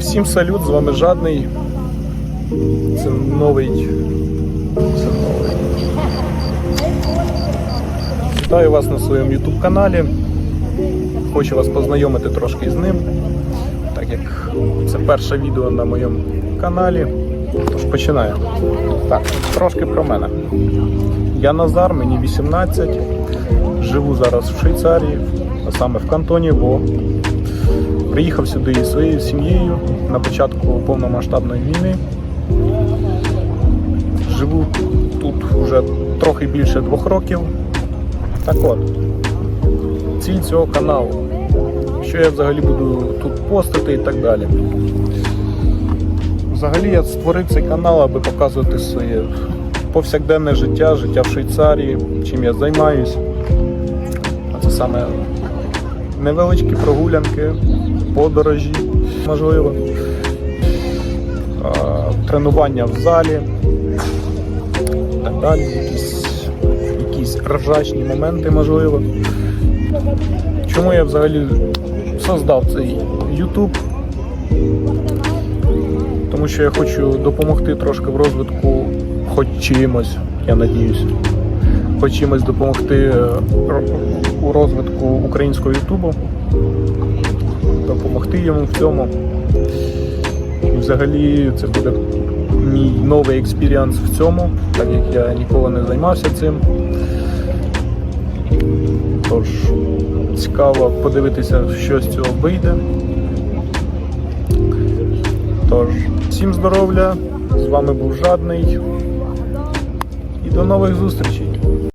Всім салют, з вами Жадний. Це новий. Це новий. Вітаю вас на своєму YouTube каналі. Хочу вас познайомити трошки з ним, так як це перше відео на моєму каналі. Тож починаю. Так, трошки про мене. Я Назар, мені 18. Живу зараз в Швейцарії, а саме в кантоні Во. Приїхав сюди із своєю сім'єю на початку повномасштабної війни. Живу тут вже трохи більше двох років. Так от, ціль цього каналу. Що я взагалі буду тут постити і так далі. Взагалі я створив цей канал, аби показувати своє повсякденне життя, життя в Швейцарії, чим я займаюсь. А це саме невеличкі прогулянки, подорожі, можливо, тренування в залі, так далі, якісь, якісь ржачні моменти, можливо. Чому я взагалі создав цей YouTube? Тому що я хочу допомогти трошки в розвитку хоч чимось, я надіюсь, хоч чимось допомогти е, розвитку українського Ютубу, допомогти йому в цьому. І взагалі це буде мій новий експіріанс в цьому, так як я ніколи не займався цим. Тож цікаво подивитися, що з цього вийде. Тож, всім здоров'я, з вами був Жадний і до нових зустрічей.